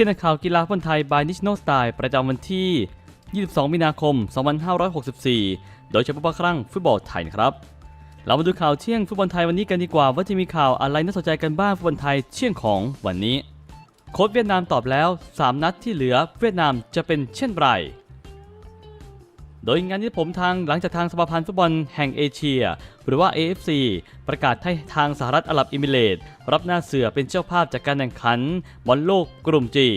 ที่นักข่าวกีฬาฟุตบอลไทยบายนิชโนสไตล์ประจำวันที่ 22 มีนาคม 2564 โดยเฉพาะครั้งฟุตบอลไทยนะครับ เรามาดูข่าวเที่ยงฟุตบอลไทยวันนี้กันดีกว่า ว่าจะมีข่าวอะไรน่าสนใจกันบ้างฟุตบอลไทยเที่ยงของวันนี้ โค้ชเวียดนามตอบแล้ว 3 นัดที่เหลือเวียดนามจะเป็นเช่นไร โดยงานนี้ผมทางหลังจากทางสมาพันธ์ฟุตบอลแห่งเอเชีย หรือว่า AFC ประกาศให้ทางสหรัฐอาหรับเอมิเรตส์รับหน้าเสือเป็นเจ้าภาพจากการแข่งขันบอลโลกกลุ่มจี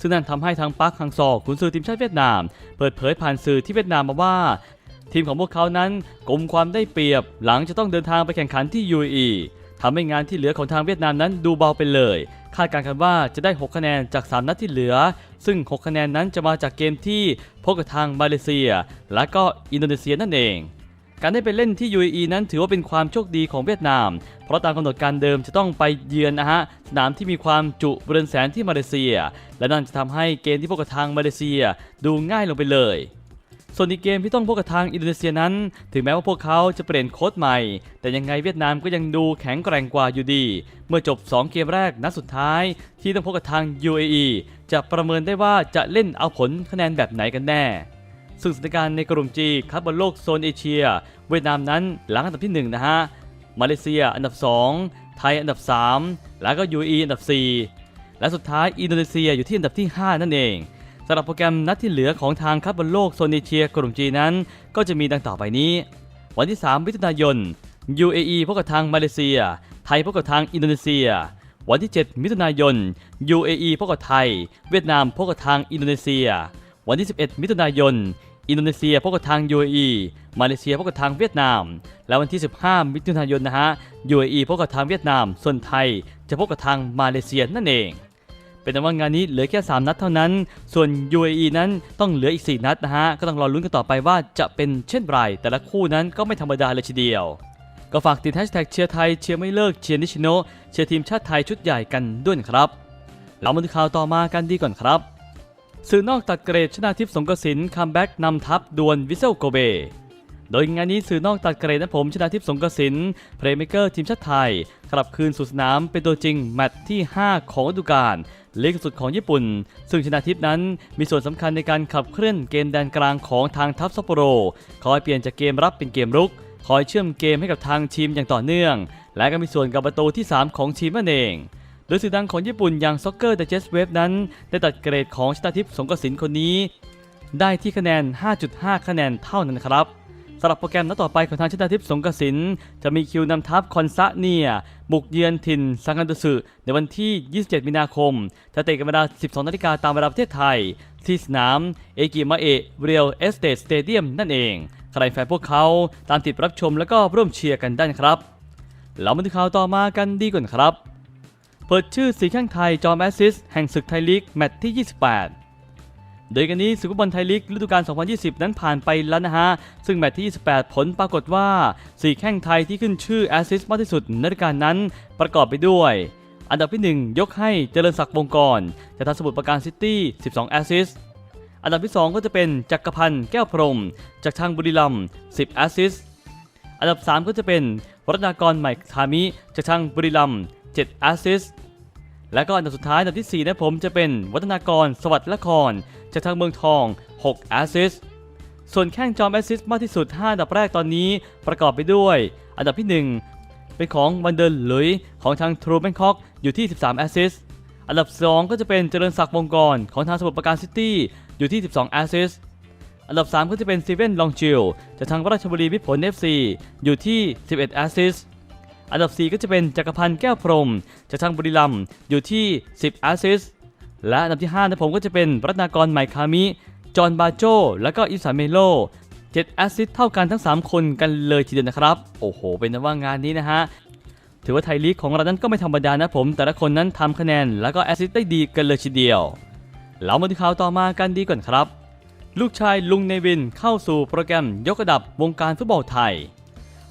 ซึ่งนั่นทำให้ทางปาร์คฮังซอขุนซือทีมชาติเวียดนาม เปิดเผยผ่านสื่อที่เวียดนามมาว่า ทีมของพวกเขานั้นกลมความได้เปรียบหลังจะต้องเดินทางไปแข่งขันที่ UAE ทำให้งานที่เหลือของทางเวียดนามนั้นดูเบาไปเลย คาดการณ์กันว่าจะได้ 6 คะแนนจาก 3 นัดที่เหลือ ซึ่ง 6 คะแนนนั้นจะมาจากเกมที่พบกับทางมาเลเซีย และก็อินโดนีเซียนั่นเองการได้ไปเล่นที่ UAE นั้นถือว่าเป็นความโชคดีของเวียดนาม เพราะตามกำหนดการเดิมจะต้องไปเยือนนะฮะสนามที่มีความจุเรือนแสนที่มาเลเซีย และนั่นจะทำให้เกมที่พบกับทางมาเลเซีย ดูง่ายลงไปเลย ส่วนอีกเกมที่ต้องพบกับทางอินโดนีเซียนั้น ถึงแม้ว่าพวกเขาจะเปลี่ยนโค้ชใหม่ แต่ยังไงเวียดนามก็ยังดูแข็งแกร่งกว่าอยู่ดี เมื่อจบ 2 เกมแรกนัดสุดท้าย ที่ต้องพบกับทาง UAE จะประเมินได้ว่าจะเล่นเอาผลคะแนนแบบไหนกันแน่ซึ่งสถานการณ์ในกลุ่มจีคัดบอลโลกโซนเอเชีย เวียดนามนั้นหลังอันดับที่ 1 นะฮะ มาเลเซียอันดับ 2 ไทยอันดับ 3 แล้วก็ UAE อันดับ 4 และสุดท้ายอินโดนีเซียอยู่ที่อันดับที่ 5 นั่นเอง สำหรับโปรแกรมนัดที่เหลือของทางคัดบอลโลกโซนเอเชียกลุ่มจีนั้น ก็จะมีดังต่อไปนี้ วันที่ 3 มิถุนายน UAE พบกับทางมาเลเซีย ไทยพบกับทางอินโดนีเซีย วันที่ 7 มิถุนายน UAE พบกับไทย เวียดนามพบกับทางอินโดนีเซีย วันที่ 11 มิถุนายน อินโดนีเซียพบกับทาง UAE มาเลเซียพบกับทางเวียดนาม และวันที่ 15 มิถุนายนนะฮะ UAE พบกับทางเวียดนาม ส่วนไทย จะพบกับทางมาเลเซียนั่นเอง เป็นแต่ว่างานนี้เหลือแค่ 3 นัดเท่านั้น ส่วน UAE นั้นต้องเหลืออีก 4 นัดนะฮะ ก็ต้องรอลุ้นกันต่อไปว่าจะเป็นเช่นไร แต่ละคู่นั้นก็ไม่ธรรมดาเลยทีเดียว ก็ฝากติดแฮชแท็กเชียร์ไทยเชียร์ไม่เลิกเชียร์นิชิโนเชียร์ทีมชาติไทยชุดใหญ่กันด้วยครับเรามาดูข่าวต่อมากันดีก่อนครับสื่อนอกตัดเกรดชนาทิพย์สงกระสินคัมแบ็กนำทัพดวลวิเซลโกเบ โดยงานนี้สื่อนอกตัดเกรดนะผมชนาทิพย์สงกระสินเพลย์เมเกอร์ทีมชาติไทย กลับคืนสู่สนามเป็นตัวจริงแมตช์ที่ 5 ของฤดูกาลเล็กสุดของญี่ปุ่น ซึ่งชนาทิพย์นั้นมีส่วนสำคัญในการขับเคลื่อนเกมแดนกลางของทางทัพซัปโปโร คอยเปลี่ยนจากเกมรับเป็นเกมรุก คอยเชื่อมเกมให้กับทางทีมอย่างต่อเนื่อง และก็มีส่วนกับประตูที่ 3 ของทีมนั่นเองโดยสื่อดังของญี่ปุ่นอย่างซ็อกเกอร์ d ด g e s t Wave นั้น ได้ตัดเกรดของชนาทิพย์สงกระสินคนนี้ ได้ที่คะแนน 5.5 คะแนนเท่านั้นครับ สำหรับโปรแกรมนัดต่อไปของทางชนาทิพย์สงกสินจะมีคิวนำทัพคอนซาเนีย บุกเยือนถิ่นซังกันตุสึในวันที่ 27 มีนาคม จะเตะกันเวลา 12 นาฬิกาตามเวลาประเทศไทย ที่สนามเอกิมาเอะเรียลเอสเตทสเตเดียมนั่นเอง ใครแฟนพวกเขาตามติดรับชมแล้วก็ร่วมเชียร์กันได้ครับเรามาดูข่าวต่อมากันดีก่อนครับ เปิดชื่อสีแข้งไทยจอมแอสซิสแห่งศึกไทยลีกแมตช์ที่ 28 โดยกันนี้ศึกฟุตบอลไทยลีกฤดูกาล 2020 นั้นผ่านไปแล้วนะฮะ ซึ่งแมตช์ที่ 28 ผลปรากฏว่าสีแข้งไทยที่ขึ้นชื่อแอสซิสต์มากที่สุดในฤดูกาลนั้นประกอบไปด้วย อันดับที่ 1 ยกให้เจริญศักดิ์วงกรจากทางสมุทรปราการซิตี้ 12 แอสซิสต์อันดับที่ 2 ก็จะเป็นจักรพันธ์แก้วพรม จากทางบุรีรัมย์ 10 แอสซิสต์อันดับ 3 ก็จะเป็นวรนากรใหม่คามิจากทางบุรีรัมย์ 7 แอสซิสต์ และก็อันดับสุดท้ายอันดับที่4นะผมจะเป็นวัฒนากรสวัสดิ์ละครจากทางเมืองทอง 6 แอสซิสส่วนแข้งจอมแอสซิสมากที่สุด 5 อันดับแรกตอนนี้ประกอบไปด้วย อันดับที่ 1 เป็นของวันเดอร์หลุยของทางทรูแบงคอกอยู่ที่ 13 แอสซิสอันดับ 2 ก็จะเป็นเจริญศักดิ์วงกรของทางสมุทรปราการซิตี้อยู่ที่ 12 แอสซิสอันดับ 3 ก็จะเป็นซีเว่นลองจิลจากทางราชบุรีมิตรผล FC อยู่ที่ 11 แอสซิสต อันดับ 4 ก็จะเป็นจักรพันธ์แก้วพรมจากทางบุรีรัมย์อยู่ที่ 10แอสซิสต์และอันดับที่5นะผมก็จะเป็นรัตนากรใหม่คามิ จอห์นบาโจ แล้วก็อิสาเมโล7แอสซิสต์เท่ากันทั้ง 3 คนกันเลยทีเดียวนะครับ โอ้โห เป็นนว่างานนี้นะฮะ ถือว่าไทยลีกของเรานั้นก็ไม่ธรรมดานะผม แต่ละคนนั้นทำคะแนนแล้วก็แอสซิสต์ได้ดีกันเลยทีเดียว เรามาดูข่าวต่อมากันดีก่อนครับ ลูกชายลุงเนวินเข้าสู่โปรแกรมยกระดับวงการฟุตบอลไทย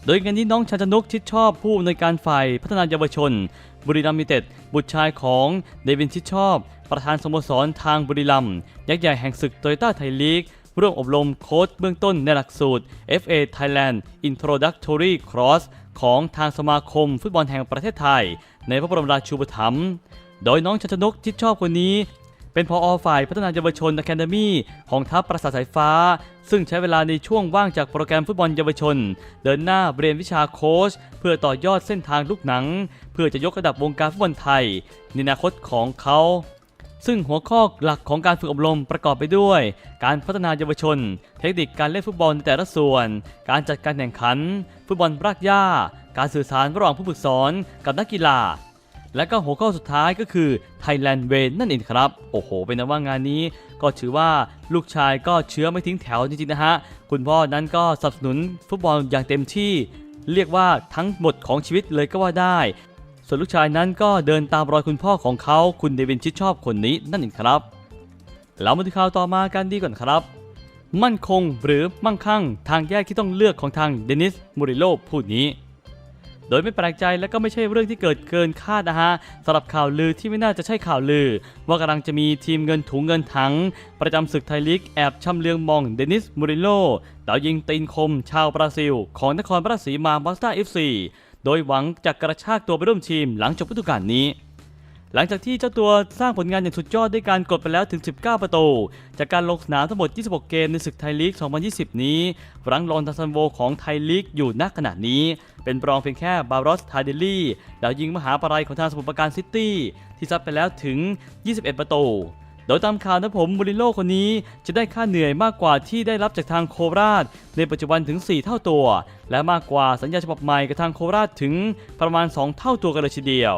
โดยงานนี้น้องชันชนกชิดชอบผู้อำนวยการฝ่ายพัฒนาเยาวชน บุรีรัมย์ยูเต็ด บุตรชายของเดวินชิดชอบ ประธานสโมสรทางบุรีรัมย์ยักษ์ใหญ่แห่งศึกโตโยต้าไทยลีกร่วมอบรมโค้ชเบื้องต้นในหลักสูตร FA Thailand Introductory Course ของทางสมาคมฟุตบอลแห่งประเทศไทย ในพระบรมราชูปถัมภ์โดยน้องชันชนกชิดชอบคนนี้ เป็นพออฝ่ายพัฒนาเยาวชนอะคาเดมี่ของทัพประสาทสายฟ้า ซึ่งใช้เวลาในช่วงว่างจากโปรแกรมฟุตบอลเยาวชน เดินหน้าเรียนวิชาโค้ชเพื่อต่อยอดเส้นทางลูกหนัง เพื่อจะยกระดับวงการฟุตบอลไทยในอนาคตของเขาซึ่งหัวข้อหลักของการฝึกอบรมประกอบไปด้วย การพัฒนาเยาวชน เทคนิคการเล่นฟุตบอลในแต่ละส่วน การจัดการแข่งขัน ฟุตบอลรากหญ้า การสื่อสารระหว่างผู้ฝึกสอนกับนักกีฬา และก็หัวข้อสุดท้ายก็คือ Thailand Way นั่นเองครับ โอ้โห เป็นนะว่างานนี้ ก็ถือว่าลูกชายก็เชื้อไม่ทิ้งแถวจริงๆนะฮะ คุณพ่อนั้นก็สนับสนุนฟุตบอลอย่างเต็มที่ เรียกว่าทั้งหมดของชีวิตเลยก็ว่าได้ ส่วนลูกชายนั้นก็เดินตามรอยคุณพ่อของเขา คุณเดวินชิดชอบคนนี้นั่นเองครับ เรามาดูข่าวต่อมากันดีก่อนครับมั่นคงหรือมั่งคั่งทางแยกที่ต้องเลือกของทางเดนิสมูริโลพูดนี้ โดยไม่แปลกใจและก็ไม่ใช่เรื่องที่เกิดเกินคาดนะฮะสำหรับข่าวลือที่ไม่น่าจะใช่ข่าวลือ ว่ากำลังจะมีทีมเงินถุงเงินถัง ประจำศึกไทยลีกแอบชำเลืองมองเดนิสมูริโลดาวยิงตีนคม ชาวบราซิล ของนครราชสีมามาสเตอร์เอฟซีโดยหวังจะกระชากตัวไปร่วมทีมหลังจบฤดูกาลนี้ หลังจากที่เจ้าตัวสร้างผลงานอย่างสุดยอดด้วยการกดไปแล้วถึง 19 ประตู จากการลงสนามทั้งหมด 26 เกมในศึกไทยลีก 2020 นี้ รังรองดัซันโวของไทยลีกอยู่ณขณะนี้ เป็นรองเพียงแค่บารอสทาเดลี่ดาวยิงมหาปรายของทางสมุทรปราการซิตี้ที่ซัดไปแล้วถึง 21 ประตูโดยตามข่าวนะผมมูริโญ่คนนี้จะได้ค่าเหนื่อยมากกว่าที่ได้รับจากทางโคราช ในปัจจุบันถึง 4 เท่าตัว และมากกว่าสัญญาฉบับใหม่กับทางโคราชถึงประมาณ 2 เท่าตัวกันเลยทีเดียว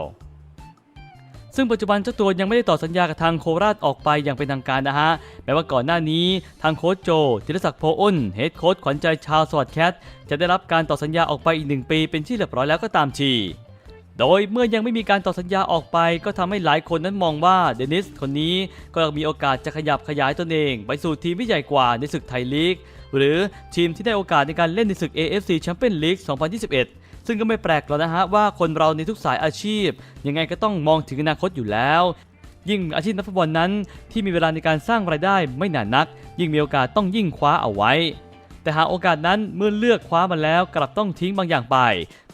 ซึ่งปัจจุบันเจ้าตัวยังไม่ได้ต่อสัญญากับทางโคราชออกไปอย่างเป็นทางการนะฮะ แม้ว่าก่อนหน้านี้ทางโค้ชโจธีรศักดิ์โพอ้นเฮดโค้ชขวัญใจชาวสวัสดแคทจะได้รับการต่อสัญญาออกไปอีกหนึ่งปี เป็นที่เรียบร้อยแล้วก็ตามทีโดยเมื่อยังไม่มีการต่อสัญญาออกไป ก็ทำให้หลายคนนั้นมองว่าเดนิสคนนี้ก็ยังมีโอกาสจะขยับขยายตนเอง ไปสู่ทีมที่ใหญ่กว่าในศึกไทยลีก หรือทีมที่ได้โอกาสในการเล่นในศึก AFC Champions League 2021 ซึ่งก็ไม่แปลกหรอกนะฮะว่าคนเราในทุกสายอาชีพ ยังไงก็ต้องมองถึงอนาคตอยู่แล้ว ยิ่งอาชีพนักฟุตบอลนั้น ที่มีเวลาในการสร้างรายได้ไม่นานนัก ยิ่งมีโอกาสต้องยิ่งคว้าเอาไว้ แต่หากโอกาสนั้นเมื่อเลือกคว้ามาแล้วกลับต้องทิ้งบางอย่างไป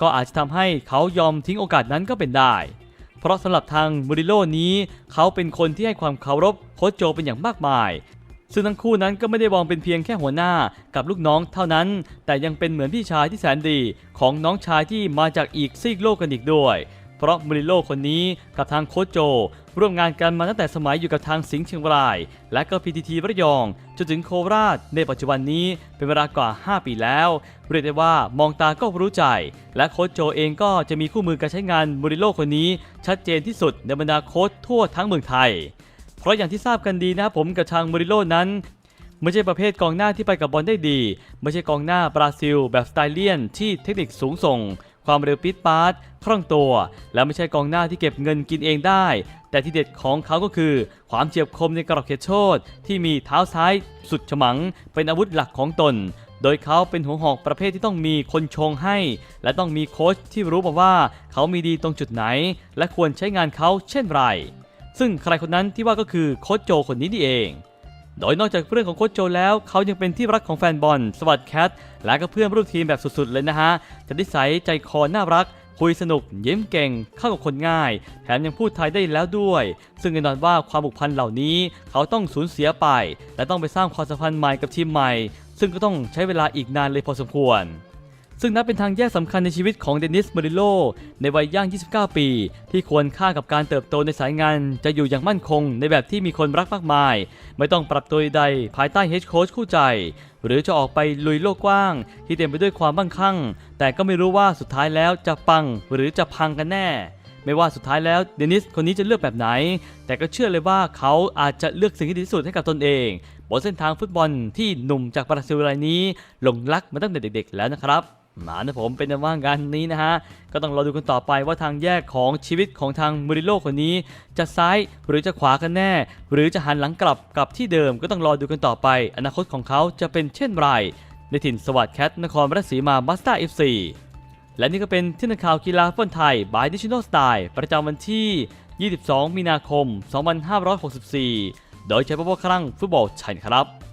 ก็อาจจะทำให้เขายอมทิ้งโอกาสนั้นก็เป็นได้เพราะสำหรับทางมูริโลนี้ เขาเป็นคนที่ให้ความเคารพโค้ชโจเป็นอย่างมากมาย ซึ่งทั้งคู่นั้นก็ไม่ได้มองเป็นเพียงแค่หัวหน้ากับลูกน้องเท่านั้น แต่ยังเป็นเหมือนพี่ชายที่แสนดีของน้องชายที่มาจากอีกซีกโลกกันอีกด้วย เพราะมูริโลคนนี้กับทางโค้ชโจ ร่วมงานกันมาตั้งแต่สมัยอยู่กับทางสิงห์เชียงราย และก็พีทีทีระยอง จนถึงโคราช ในปัจจุบันนี้เป็นเวลากว่า 5 ปีแล้ว เรียกได้ว่ามองตาก็รู้ใจ และโค้ชโจเองก็จะมีคู่มือการใช้งานมูริโลคนนี้ ชัดเจนที่สุดในบรรดาโค้ชทั่วทั้งเมืองไทย เพราะอย่างที่ทราบกันดีนะครับผมกับทางมูริโลนั้นไม่ใช่ประเภทกองหน้าที่ไปกับบอลได้ดี ไม่ใช่กองหน้าบราซิล แบบสไตเลียนที่เทคนิคสูงส่ง ความเร็วปิดปาร์ตคล่องตัว และไม่ใช่กองหน้าที่เก็บเงินกินเองได้ แต่ที่เด็ดของเขาก็คือ ความเฉียบคมในกรอบเขตโทษที่มีเท้าซ้ายสุดฉมัง เป็นอาวุธหลักของตน โดยเขาเป็นหัวหอกประเภทที่ต้องมีคนชงให้ และต้องมีโค้ชที่รู้มาว่า เขามีดีตรงจุดไหน และควรใช้งานเขาเช่นไร ซึ่งใครคนนั้นที่ว่าก็คือโค้ชโจคนนี้นี่เอง โดยนอกจากเรื่องของโค้ชโจแล้วเขายังเป็นที่รักของแฟนบอลสวัสดแคทและก็เพื่อนร่วมทีมแบบสุดๆเลยนะฮะจะนิสัยใจคอน่ารักคุยสนุกเยิ้มเก่งเข้ากับคนง่าย แถมยังพูดไทยได้แล้วด้วย ซึ่งแน่นอนว่าความผูกพันเหล่านี้เขาต้องสูญเสียไป และต้องไปสร้างความสัมพันธ์ใหม่กับทีมใหม่ ซึ่งก็ต้องใช้เวลาอีกนานเลยพอสมควร ซึ่งนับเป็นทางแยกสำคัญในชีวิตของเดนิสเมริโล ในวัยย่าง 29 ปี ที่ควรค่ากับการเติบโตในสายงาน จะอยู่อย่างมั่นคง ในแบบที่มีคนรักมากมาย ไม่ต้องปรับตัวใดภายใต้เฮดโค้ชคู่ใจ หรือจะออกไปลุยโลกกว้าง ที่เต็มไปด้วยความมั่งคั่ง แต่ก็ไม่รู้ว่าสุดท้ายแล้วจะปังหรือจะพังกันแน่ไม่ว่าสุดท้ายแล้วเดนิสคนนี้จะเลือกแบบไหน แต่ก็เชื่อเลยว่าเขาอาจจะเลือกสิ่งที่ดีที่สุดให้กับตนเองบนเส้นทางฟุตบอลที่หนุ่มจากบราซิลรายนี้หลงรักมาตั้งแต่เด็กๆแล้วนะครับ มานะผมเป็นว่างานนี้นะฮะ ก็ต้องรอดูกันต่อไปว่าทางแยกของชีวิตของทางมูริโลคนนี้ จะซ้ายหรือจะขวากันแน่ หรือจะหันหลังกลับกลับที่เดิมก็ต้องรอดูกันต่อไป อนาคตของเขาจะเป็นเช่นไรในถิ่นสวัสดแคทนครราชสีมาบัสตาเอฟซีและนี่ก็เป็นที่นักข่าวกีฬาฟุตบอลไทย by National Style ประจำวันที่ 22 มีนาคม 2564 โดยใช้พวกครั้งฟุตบอลไทยครับ